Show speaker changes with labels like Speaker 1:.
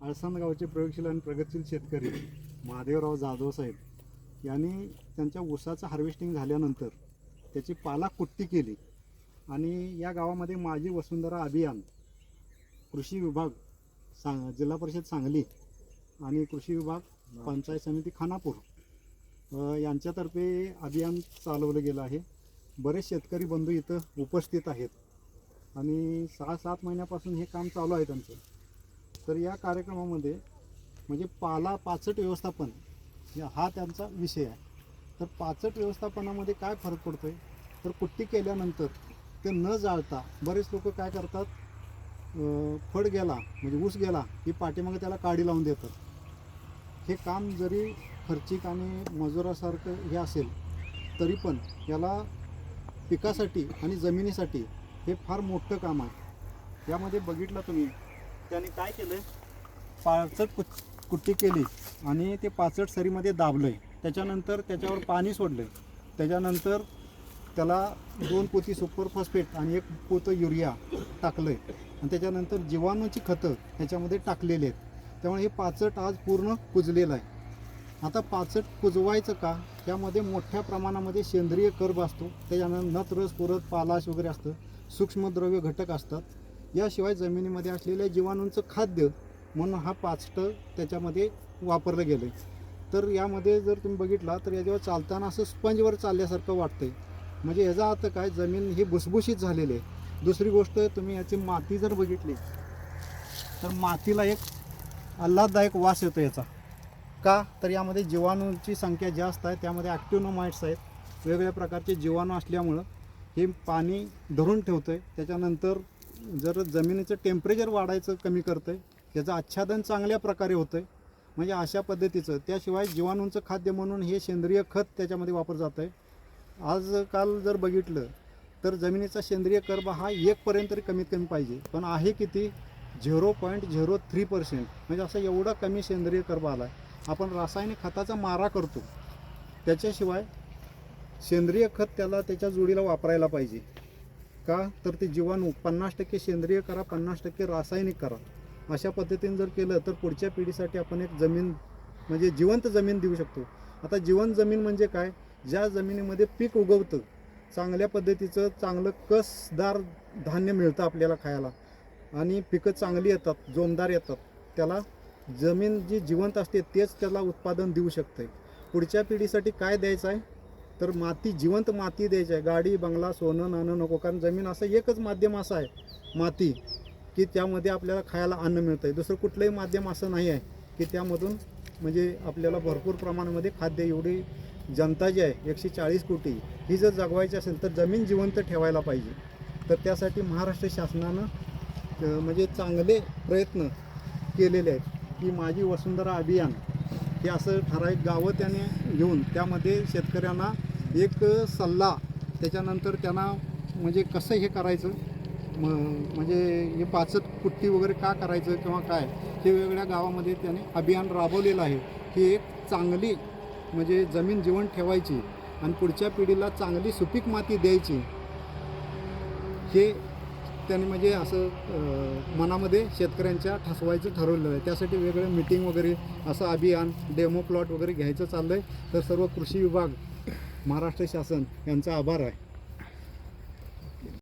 Speaker 1: आळसांद गावचे प्रयोगशील आणि प्रगतशील शेतकरी महादेवराव जाधव साहेब यांनी त्यांच्या ऊसाचं हार्वेस्टिंग झाल्यानंतर त्याची पाला कुट्टी केली. आणि या गावामध्ये माझी वसुंधरा अभियान कृषी विभाग सांग जिल्हा परिषद सांगली आणि कृषी विभाग पंचायत समिती खानापूर यांच्यातर्फे अभियान चालवलं गेलं आहे. बरेच शेतकरी बंधू इथं उपस्थित आहेत. आणि सहा सात महिन्यापासून हे काम चालू आहे त्यांचं. तर या कार्यक्रमामध्ये म्हणजे पाला पाचट व्यवस्थापन या- हा त्यांचा विषय आहे. तर पाचट व्यवस्थापनामध्ये काय फरक पडतो आहे तर कुट्टी केल्यानंतर ते न जाळता बरेच लोक काय करतात? फड गेला म्हणजे ऊस गेला की पाठीमागे त्याला काडी लावून देतात. हे काम जरी खर्चिक आणि मजुरासारखं हे असेल तरी पण याला पिकासाठी आणि जमिनीसाठी हे फार मोठं काम आहे. यामध्ये बघितलं तुम्ही त्याने काय केलं पाचट कु कुट्टी केली आणि ते पाचट सरीमध्ये दाबलं त्याच्यानंतर त्याच्यावर पाणी सोडलं त्याच्यानंतर त्याला दोन पोती सुपर फॉस्फेट आणि एक पोतं युरिया टाकलं आणि त्याच्यानंतर जीवाणूची खतं ह्याच्यामध्ये टाकलेली आहेत. त्यामुळे हे पाचट आज पूर्ण कुजलेलं आहे. आता पाचट कुजवायचं का? त्यामध्ये मोठ्या प्रमाणामध्ये सेंद्रिय कर्ब असतो. त्याच्यानंतर नत रस पुरत पालाश वगैरे असतं. सूक्ष्मद्रव्य घटक असतात. याशिवाय जमिनीमध्ये असलेल्या जीवाणूंचं खाद्य म्हणून हा पाचट त्याच्यामध्ये वापरलं गेलं आहे तर यामध्ये जर तुम्ही बघितला तर याच्यावर चालताना असं स्पंजवर चालल्यासारखं वाटतंय. म्हणजे याचा अर्थ काय? जमीन ही भुसभुशीत झालेली आहे. दुसरी गोष्ट तुम्ही याची माती जर बघितली तर मातीला एक आल्हाददायक वास येतो याचा. का? तर यामध्ये जीवाणूंची संख्या जास्त आहे त्यामध्ये ॲक्टिनोमाइट्स आहेत. वेगवेगळ्या प्रकारचे जीवाणू असल्यामुळं हे पाणी धरून ठेवतं आहे त्याच्यानंतर जर जमिनीचं टेम्परेचर वाढायचं कमी करतं आहे त्याचं आच्छादन चांगल्या प्रकारे होतं आहे म्हणजे अशा पद्धतीचं त्याशिवाय जीवाणूंचं खाद्य म्हणून हे सेंद्रिय खत त्याच्यामध्ये वापर जात आहे आजकाल जर बघितलं तर जमिनीचा सेंद्रिय कर्ब हा एकपर्यंत तरी कमीत कमी पाहिजे पण आहे किती? Zero point zero three percent म्हणजे असं एवढा कमी सेंद्रिय कर्ब आला आहे आपण रासायनिक खताचा मारा करतो त्याच्याशिवाय सेंद्रिय खत त्याला त्याच्या जोडीला वापरायला पाहिजे. का तर ते जीवाणू पन्नास टक्के सेंद्रिय करा पन्नास टक्के रासायनिक करा. अशा पद्धतीने जर केलं तर पुढच्या पिढीसाठी आपण एक जमीन म्हणजे जिवंत जमीन देऊ शकतो. आता जिवंत जमीन म्हणजे काय? ज्या जमिनीमध्ये पीक उगवतं चांगल्या पद्धतीचं चांगलं कसदार धान्य मिळतं आपल्याला खायला. आणि पिकं चांगली येतात जोमदार येतात त्याला जमीन जी जिवंत असते तेच त्याला उत्पादन देऊ शकते पुढच्या पिढीसाठी काय द्यायचं आहे? तर माती जिवंत माती द्यायची आहे. गाडी बंगला सोनं नाणं नको. कारण जमीन असं एकच माध्यम असं आहे माती की त्यामध्ये आपल्याला खायला अन्न मिळतं आहे दुसरं कुठलंही माध्यम असं नाही आहे की त्यामधून म्हणजे आपल्याला भरपूर प्रमाणामध्ये खाद्य एवढी जनता जी आहे एकशे चाळीस कोटी ही जर जगवायची असेल तर जमीन जिवंत ठेवायला पाहिजे. तर त्यासाठी महाराष्ट्र शासनानं म्हणजे चांगले प्रयत्न केलेले आहेत की माझी वसुंधरा अभियान हे असं ठराविक गावं त्याने घेऊन त्यामध्ये शेतकऱ्यांना एक सल्ला त्याच्यानंतर त्यांना म्हणजे कसं हे करायचं म म्हणजे हे पाचत पुट्टी वगैरे का करायचं किंवा काय हे वेगवेगळ्या गावामध्ये त्याने अभियान राबवलेलं आहे. की एक चांगली म्हणजे जमीन जीवन ठेवायची आणि पुढच्या पिढीला चांगली सुपीक माती द्यायची. हे त्यांनी म्हणजे असं मनामध्ये शेतकऱ्यांच्या ठसवायचं ठरवलेलं आहे. त्यासाठी वेगळं मिटिंग वगैरे असं अभियान डेमो प्लॉट वगैरे घ्यायचं चाललं आहे तर सर्व कृषी विभाग महाराष्ट्र शासन यांचा आभार आहे.